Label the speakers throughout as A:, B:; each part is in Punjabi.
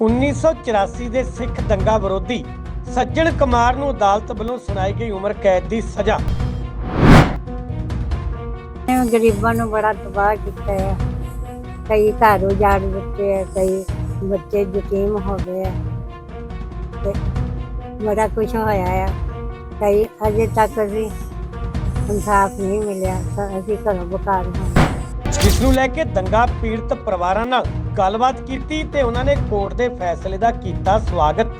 A: 1984 ਦੇ ਸਿੱਖ ਦੰਗਾ ਵਿਰੋਧੀ ਸੱਜਣ ਕੁਮਾਰ ਨੂੰ ਅਦਾਲਤ ਵੱਲੋਂ ਸੁਣਾਈ ਗਈ ਉਮਰ ਕੈਦ ਦੀ ਸਜ਼ਾ।
B: ਇਹ ਗਰੀਬਾਂ ਨੂੰ ਬੜਾ ਤਬਾਹ ਕੀਤਾ ਹੈ। ਕਈ ਘਰ ਉਜਾੜ ਦਿੱਤੇ ਆ ਕਈ ਬੱਚੇ ਯਤੀਮ ਹੋ ਗਏ ਤੇ ਬੜਾ ਕੁਝ ਹੋਇਆ ਆ ਕਈ ਅਜੇ ਤੱਕ ਅਸੀਂ ਇਨਸਾਫ ਨਹੀਂ ਮਿਲਿਆ ਤਾਂ ਅਸੀਂ ਘਰੋਂ ਬਕਾਰ ਹਾਂ
A: ਜਿਸ ਨੂੰ ਲੈ ਕੇ ਦੰਗਾ ਪੀੜਤ ਪਰਿਵਾਰਾਂ ਨਾਲ ਗੱਲਬਾਤ ਕੀਤੀ ਤੇ ਉਹਨਾਂ ਨੇ ਕੋਰਟ ਦੇ ਫੈਸਲੇ ਦਾ ਕੀਤਾ ਸਵਾਗਤ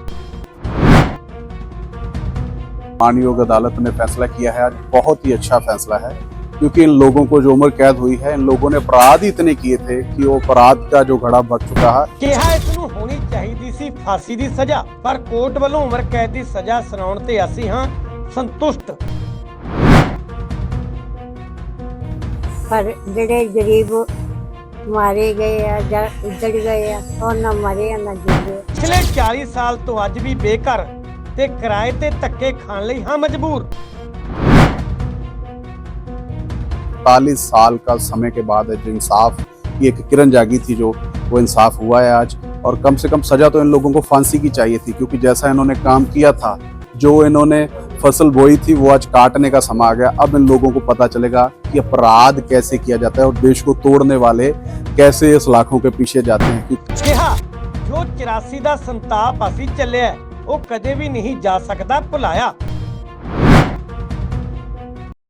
C: मानयोग अदालत ने फैसला किया है आज बहुत ही अच्छा फैसला है क्योंकि इन लोगों को जो उम्र कैद हुई है इन लोगों ने अपराध ही इतने किए थे कि वो अपराध का जो घड़ा बढ़ चुका है
A: ਕਿਹਾ ਇਸ ਨੂੰ ਹੋਣੀ ਚਾਹੀਦੀ ਸੀ ਫਾਂਸੀ ਦੀ ਸਜ਼ਾ ਪਰ ਕੋਰਟ ਵੱਲੋਂ ਉਮਰ ਕੈਦ ਦੀ ਸਜ਼ਾ ਸੁਣਾਉਣ ਤੇ ਅਸੀਂ ਹਾਂ ਸੰਤੁਸ਼ਟ
B: ਪਰ ਜਿਹੜੇ ਗਰੀਬ ਮਾਰੇ ਗਏ ਆ ਜਾਂ ਉੱਜੜ ਗਏ ਆ ਉਹ ਨਾ ਮਰੇ ਆ ਨਾ ਜਿੰਦੇ
A: ਪਿਛਲੇ 40 ਸਾਲ ਤੋਂ ਅੱਜ ਵੀ ਬੇਘਰ ਤੇ ਕਿਰਾਏ ਤੇ ਧੱਕੇ ਖਾਣ ਲਈ ਹਾਂ ਮਜਬੂਰ
C: चालीस साल का समय के बाद जो इंसाफ की एक किरण जागी थी जो वो इंसाफ हुआ है आज और कम से कम सजा तो इन लोगों को फांसी की चाहिए थी क्योंकि जैसा इन्होंने काम किया था जो इन्होंने फसल बोई थी वो आज काटने का समय आ गया अब इन लोगों को पता चलेगा कि अपराध कैसे किया जाता है और देश को तोड़ने वाले कैसे इस लाखों के पीछे जाते हैं क्योंकि
A: ਕਿਹਾ ਜੋ 84 ਦਾ ਸੰਤਾਪ ਅਸੀਂ ਚੱਲਿਆ ਹੈ, ਉਹ ਕਦੇ ਵੀ ਨਹੀਂ ਜਾ ਸਕਦਾ ਭੁਲਾਇਆ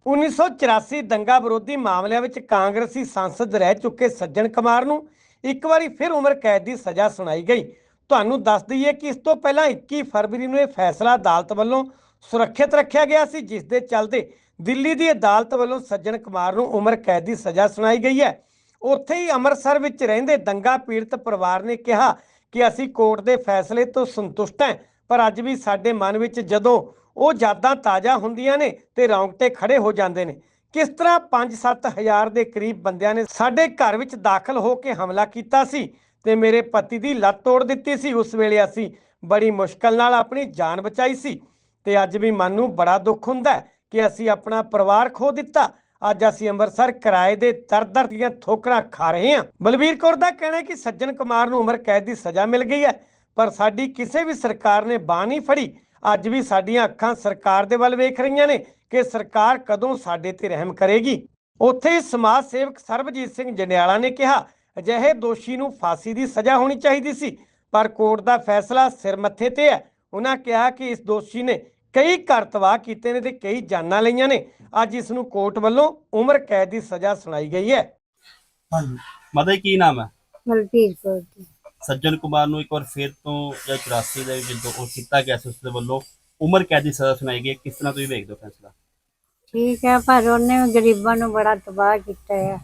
A: 1984 ਦੰਗਾ ਵਿਰੋਧੀ ਮਾਮਲਿਆਂ ਵਿੱਚ ਕਾਂਗਰਸੀ ਸੰਸਦ ਰਹਿ ਚੁੱਕੇ ਸੱਜਣ ਕੁਮਾਰ ਨੂੰ ਇੱਕ ਵਾਰੀ ਫਿਰ ਉਮਰ ਕੈਦ ਦੀ ਸਜ਼ਾ ਸੁਣਾਈ ਗਈ ਤੁਹਾਨੂੰ ਦੱਸ ਦਈਏ ਕਿ ਇਸ ਤੋਂ ਪਹਿਲਾਂ 21 ਫਰਵਰੀ ਨੂੰ ਇਹ ਫੈਸਲਾ ਅਦਾਲਤ ਵੱਲੋਂ ਸੁਰੱਖਿਅਤ ਰੱਖਿਆ ਗਿਆ ਸੀ ਜਿਸ ਦੇ ਚੱਲਦੇ ਦਿੱਲੀ ਦੀ ਅਦਾਲਤ ਵੱਲੋਂ ਸੱਜਣ ਕੁਮਾਰ ਨੂੰ ਉਮਰ ਕੈਦ ਦੀ ਸਜ਼ਾ ਸੁਣਾਈ ਗਈ ਹੈ। ਉੱਥੇ ਹੀ ਅੰਮ੍ਰਿਤਸਰ ਵਿੱਚ ਰਹਿੰਦੇ ਦੰਗਾ ਪੀੜਤ ਪਰਿਵਾਰ ਨੇ ਕਿਹਾ ਕਿ ਅਸੀਂ ਕੋਰਟ ਦੇ ਫੈਸਲੇ ਤੋਂ ਸੰਤੁਸ਼ਟ ਹਾਂ, ਪਰ ਅੱਜ ਵੀ ਸਾਡੇ ਮਨ ਵਿੱਚ ਜਦੋਂ ਉਹ ਯਾਦਾਂ ਤਾਜ਼ਾ ਹੁੰਦੀਆਂ ਨੇ ਤੇ ਰੌਂਗਟੇ ਖੜੇ ਹੋ ਜਾਂਦੇ ਨੇ। ਕਿਸ ਤਰ੍ਹਾਂ 5-7 ਹਜ਼ਾਰ ਦੇ ਕਰੀਬ ਬੰਦਿਆਂ ਨੇ ਸਾਡੇ ਘਰ ਵਿੱਚ ਦਾਖਲ ਹੋ ਕੇ ਹਮਲਾ ਕੀਤਾ ਸੀ ਤੇ ਮੇਰੇ ਪਤੀ ਦੀ ਲੱਤ ਤੋੜ ਦਿੱਤੀ ਸੀ, ਉਸ ਵੇਲੇ ਅਸੀਂ ਬੜੀ ਮੁਸ਼ਕਲ ਨਾਲ ਆਪਣੀ ਜਾਨ ਬਚਾਈ ਸੀ ਤੇ ਅੱਜ ਵੀ ਮਨ ਨੂੰ ਬੜਾ ਦੁੱਖ ਹੁੰਦਾ ਹੈ। ਕਿ ਅਸੀਂ ਆਪਣਾ ਪਰਿਵਾਰ ਖੋ ਦਿੱਤਾ। ਅੱਜ ਅਸੀਂ ਅੰਮ੍ਰਿਤਸਰ ਕਿਰਾਏ ਦੇ ਦਰ-ਦਰ ਦੀਆਂ ਠੋਕਰਾਂ ਖਾ ਰਹੇ ਹਾਂ। ਬਲਬੀਰ ਕੌਰ ਦਾ ਕਹਿਣਾ ਹੈ ਕਿ ਸੱਜਣ ਕੁਮਾਰ ਨੂੰ ਉਮਰ ਕੈਦ ਦੀ ਸਜ਼ਾ ਮਿਲ ਗਈ ਹੈ, ਪਰ ਸਾਡੀ ਕਿਸੇ ਵੀ ਸਰਕਾਰ ਨੇ ਬਾਹ ਨਹੀਂ ਫੜੀ। ਅੱਜ ਵੀ ਸਾਡੀਆਂ ਅੱਖਾਂ ਸਰਕਾਰ ਦੇ ਵੱਲ ਵੇਖ ਰਹੀਆਂ ਨੇ ਕਿ ਸਰਕਾਰ ਕਦੋਂ ਸਾਡੇ ਤੇ ਰਹਿਮ ਕਰੇਗੀ। ਉੱਥੇ ਸਮਾਜ ਸੇਵਕ ਸਰਬਜੀਤ ਸਿੰਘ ਜੰਡਿਆਲਾ ਨੇ ਕਿਹਾ, ਅਜਿਹੇ ਦੋਸ਼ੀ ਨੂੰ ਫਾਂਸੀ ਦੀ ਸਜ਼ਾ ਹੋਣੀ ਚਾਹੀਦੀ ਸੀ, ਪਰ ਕੋਰਟ ਦਾ ਫੈਸਲਾ ਸਿਰ ਮੱਥੇ ਤੇ ਹੈ। ਉਹਨਾਂ ਕਿਹਾ ਕਿ ਇਸ ਦੋਸ਼ੀ ਨੇ ਕਈ ਘਰ ਤਬਾਹ ਕੀਤੇ ਨੇ ਤੇ ਕਈ ਜਾਨਾਂ ਲਈਆਂ ਨੇ। ਅੱਜ ਇਸ ਨੂੰ ਕੋਰਟ ਵੱਲੋਂ ਉਮਰ ਕੈਦ ਦੀ ਸਜ਼ਾ ਸੁਣਾਈ ਗਈ ਹੈ।
D: ਹਾਂਜੀ। ਕੀ ਨਾਮ ਹੈ?
B: ਕੌਰ
D: ਸੱਜਣ ਕੁਮਾਰ ਨੂੰ ਇੱਕ ਵਾਰ ਫੇਰ ਤੋਂ ਜਾਂ 84 ਦੇ ਵਿੱਚ ਜਦੋਂ ਉਹ ਕੀਤਾ ਗਿਆ ਸੀ ਉਸ ਦੇ ਵੱਲੋਂ ਉਮਰ ਕੈਦ ਦੀ ਸਜ਼ਾ ਸੁਣਾਈ ਗਈ ਹੈ। ਕਿਸ ਤਰ੍ਹਾਂ ਤੁਸੀਂ ਵੇਖਦੇ ਹੋ ਫੈਸਲਾ?
B: ਠੀਕ ਹੈ ਪਰ ਉਹਨੇ ਗਰੀਬਾਂ ਨੂੰ ਬੜਾ ਤਬਾਹ ਕੀਤਾ ਹੈ।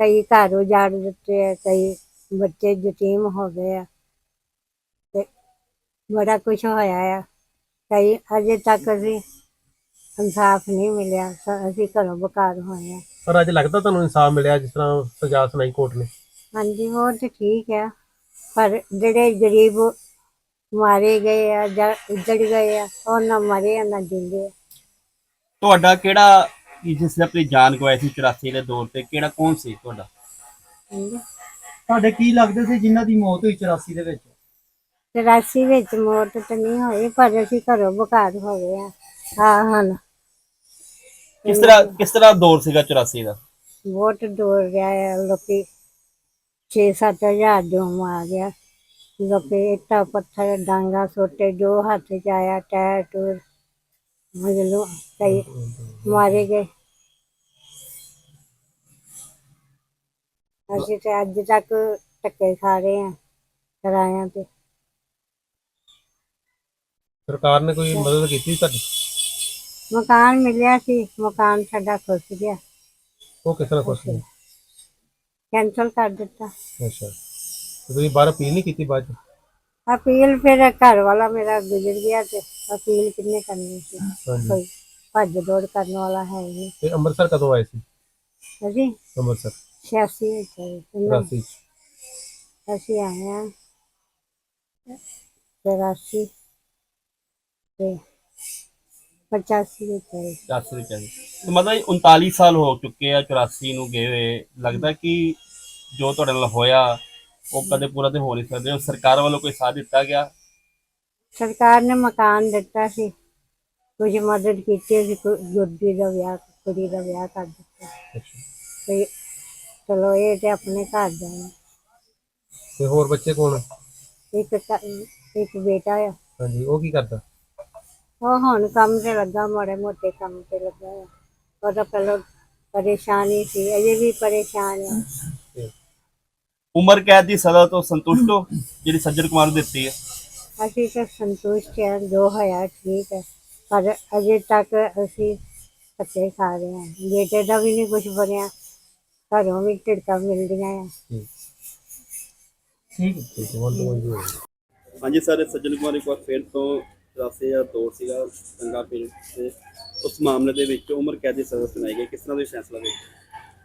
B: ਕਈ ਘਰ ਉਜਾੜ ਦਿੱਤੇ ਆ ਕਈ ਬੱਚੇ ਯਤੀਮ ਹੋ ਗਏ ਆ ਤੇ ਬੜਾ ਕੁਝ ਹੋਇਆ ਆ ਕਈ ਅਜੇ ਤੱਕ ਅਸੀਂ ਇਨਸਾਫ ਨਹੀਂ ਮਿਲਿਆ ਅਸੀਂ ਘਰੋਂ ਬਕਾਰ ਹੋਏ ਆ
E: ਪਰ ਅੱਜ ਲੱਗਦਾ ਤੁਹਾਨੂੰ ਇਨਸਾਫ ਮਿਲਿਆ ਜਿਸ ਤਰ੍ਹਾਂ ਸਜ਼ਾ ਸੁਣਾਈ ਕੋਰਟ ਨੇ?
B: ਹਾਂਜੀ ਉਹ ਤੇ ਠੀਕ ਹੈ ਪਰ ਜਿਹੜੇ ਗਰੀਬ ਮਾਰੇ ਗਏ ਆ ਜਾਂ ਉੱਜੜ ਗਏ ਆ ਉਹ ਨਾ ਮਰੇ ਆ ਨਾ ਜਿੰਦੇ ਆ।
D: ਤੁਹਾਡਾ ਕਿਹੜਾ ਜਿਸ ਨੇ ਆਪਣੀ ਜਾਨ ਗਵਾਈ ਸੀ 84 ਦੇ ਦੌਰ ਤੇ? ਕਿਹੜਾ ਕੌਣ ਸੀ ਤੁਹਾਡਾ?
B: ਹਾਂਜੀ।
F: ਤੁਹਾਡੇ ਕੀ ਲੱਗਦੇ ਸੀ ਜਿਨ੍ਹਾਂ ਦੀ ਮੌਤ ਹੋਈ 84 ਦੇ ਵਿੱਚ?
B: ਚੁਰਾਸੀ ਵਿੱਚ ਮੌਤ ਤਾਂ ਨਹੀਂ ਹੋਈ ਪਰ ਅਸੀਂ ਘਰੋਂ ਬਕਾਰ ਹੋ ਗਏ ਆ ਹਾਂ ਹਨ
D: ਕਿਸ ਤਰ੍ਹਾਂ ਕਿਸ ਤਰ੍ਹਾਂ ਦੌਰ ਸੀਗਾ 84 ਦਾ?
B: ਬਹੁਤ ਦੂਰ ਗਿਆ ਹੈ ਲੋਕੀ 6-7 ਹਜ਼ਾਰ ਜੋ ਆ ਗਿਆ। ਲੋਕੀ ਇੱਟਾਂ ਪੱਥਰ ਡਾਂਗਾ ਸੋਟੇ ਜੋ ਹੱਥ ਚ ਆਇਆ ਟਾਇਰ ਟੂਰ ਮਜਲੂ ਕਈ ਮਾਰੇ ਗਏ। ਅਸੀਂ ਤੇ ਅੱਜ ਤੱਕ ਧੱਕੇ ਖਾ ਰਹੇ ਆ ਕਿਰਾਇਆਂ ਤੇ।
E: ਸਰਕਾਰ ਨੇ ਕੋਈ ਮਦਦ ਕੀਤੀ ਤੁਹਾਡੀ?
B: ਮਕਾਨ ਮਿਲਿਆ ਸੀ ਮਕਾਨ ਸਾਡਾ ਖੁੱਸ ਗਿਆ।
E: ਉਹ ਕਿਸ ਤਰ੍ਹਾਂ ਖੁਸ਼ ਨੇ
B: ਕੈਂਸਲ ਕਰ ਦਿੱਤਾ।
E: ਅੱਛਾ। ਤੇ ਤੁਸੀਂ ਬਾਹਰ ਅਪੀਲ ਨਹੀਂ ਕੀਤੀ ਬਾਅਦ ਚ?
B: ਅਪੀਲ ਫਿਰ ਘਰ ਵਾਲਾ ਮੇਰਾ ਗੁਜ਼ਰ ਗਿਆ ਤੇ ਅਪੀਲ ਕਿੰਨੇ ਕਰਨੀ ਸੀ?
E: ਹਾਂਜੀ।
B: ਕੋਈ ਭੱਜ ਦੌੜ ਕਰਨ ਵਾਲਾ ਹੈ ਹੀ ਨਹੀਂ।
E: ਤੇ ਅੰਮ੍ਰਿਤਸਰ ਕਦੋਂ ਆਏ ਸੀ?
B: ਅਸੀਂ
E: ਅੰਮ੍ਰਿਤਸਰ।
B: 86 ਵਿੱਚ ਆਏ ਸੀ। ਨਾ,
E: 84 ਚ
B: ਅਸੀਂ ਆਏ ਹਾਂ। 84 ਤੇ 85 ਵਿੱਚ ਆਏ ਸੀ।
D: 84 ਵਿੱਚ ਆਏ ਤੇ ਮਤਲਬ 39 ਸਾਲ ਹੋ ਚੁੱਕੇ ਆ 84 ਨੂੰ ਗਏ ਹੋਏ। ਲੱਗਦਾ ਕਿ ਜੋ ਤੁਹਾਡੇ ਨਾਲ ਹੋਇਆ ਉਹ ਕਦੇ ਪੂਰਾ ਤੇ ਹੋ ਨਹੀਂ ਸਕਦੇ। ਉਹ ਸਰਕਾਰ ਵੱਲੋਂ ਕੋਈ ਸਾਥ ਦਿੱਤਾ ਗਿਆ?
B: ਸਰਕਾਰ ਨੇ ਮਕਾਨ ਦਿੱਤਾ ਸੀ। ਕੁਝ ਮਦਦ ਕੀਤੀ ਸੀ ਕੁ- ਗੁੱਡੀ ਦਾ ਵਿਆਹ ਕੁੜੀ ਦਾ ਵਿਆਹ ਕਰ ਦਿੱਤਾ। ਤੇ ਚਲੋ ਇਹ ਤੇ ਆਪਣੇ ਘਰ ਦਾ ਹੈ।
E: ਤੇ ਹੋਰ ਬੱਚੇ ਕੌਣ
B: ਇੱਕ ਕ- ਇੱਕ ਬੇਟਾ ਆ।
E: ਹਾਂਜੀ ਉਹ ਕੀ ਕਰਦਾ?
B: ਉਹ ਹੁਣ ਕੰਮ ਤੇ ਲੱਗਾ ਮਾੜੇ ਮੋਟੇ ਕੰਮ ਤੇ ਲੱਗਾ ਆ। ਉਹਦਾ ਪਹਿਲਾਂ ਪਰੇਸ਼ਾਨੀ ਸੀ ਅਜੇ ਵੀ ਪਰੇਸ਼ਾਨ ਆ।
D: ਉਮਰ ਕੈਦ ਦੀ ਸਜ਼ਾ ਤੋਂ ਸੰਤੁਸ਼ਟ ਹੋ ਜਿਹੜੀ ਸੱਜਣ ਕੁਮਾਰ ਨੂੰ ਦਿੱਤੀ ਹੈ?
B: ਅਸੀਂ ਤਾਂ ਸੰਤੁਸ਼ਟ ਹਾਂ ਜੋ ਹੋਇਆ ਠੀਕ ਹੈ ਪਰ ਅਜੇ ਤੱਕ ਅਸੀਂ ਧੱਕੇ ਖਾ ਰਹੇ ਹਾਂ ਬੇਟੇ ਦਾ ਵੀ ਨਹੀਂ ਕੁਝ ਬਣਿਆ ਘਰੋਂ ਵੀ ਝਿੜਕਾਂ ਮਿਲਦੀਆਂ ਆ।
F: ਹੈ।
E: ਹੈ ਹੈ
D: ਹਾਂਜੀ ਸਰ ਸੱਜਣ ਕੁਮਾਰ ਇੱਕ ਵਾਰ ਫਿਰ ਤੋਂ 84002 ਸੀਗਾ ਦੰਗਾ ਪੀੜ ਤੇ ਉਸ ਮਾਮਲੇ ਦੇ ਵਿੱਚ ਉਮਰ ਕੈਦ ਦੀ ਸਜ਼ਾ ਸੁਣਾਈ ਗਈ ਕਿਸ ਤਰ੍ਹਾਂ ਦਾ ਫੈਸਲਾ ਹੋਇਆ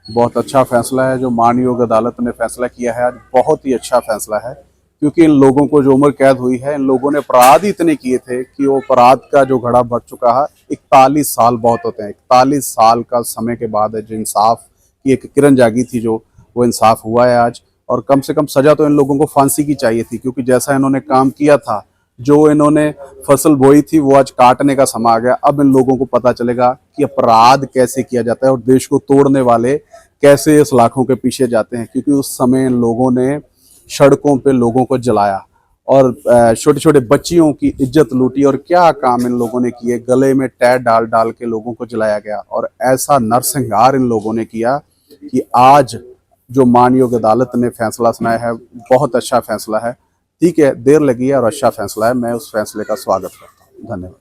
C: बहुत अच्छा फैसला है जो मानयोग अदालत ने फैसला किया है आज बहुत ही अच्छा फैसला है क्योंकि इन लोगों को जो उम्र कैद हुई है इन लोगों ने अपराध ही इतने किए थे कि वो अपराध का जो घड़ा बढ़ चुका है इकतालीस साल बहुत होते हैं इकतालीस साल का समय के बाद जो इंसाफ की एक किरण जागी थी जो वो इंसाफ हुआ है आज और कम से कम सजा तो इन लोगों को फांसी की चाहिए थी क्योंकि जैसा इन्होंने काम किया था जो इन्होंने फ़सल बोई थी, वो आज काटने का समय आ गया। अब इन लोगों को पता चलेगा कि अपराध कैसे किया जाता है और देश को तोड़ने वाले कैसे इस लाखों के पीछे जाते हैं, क्योंकि उस समय इन लोगों ने सड़कों पे लोगों को जलाया और छोटे छोटे बच्चियों की इज़्ज़त लूटी और क्या काम इन लोगों ने किए? गले में टैर डाल डाल के लोगों को जलाया गया और ऐसा नरसंहार इन लोगों ने किया कि आज जो मानयोग अदालत ने फैसला सुनाया है, बहुत अच्छा फैसला है। ठीक है देर लगी है और अच्छा फैसला है मैं उस फैसले का स्वागत करता हूँ धन्यवाद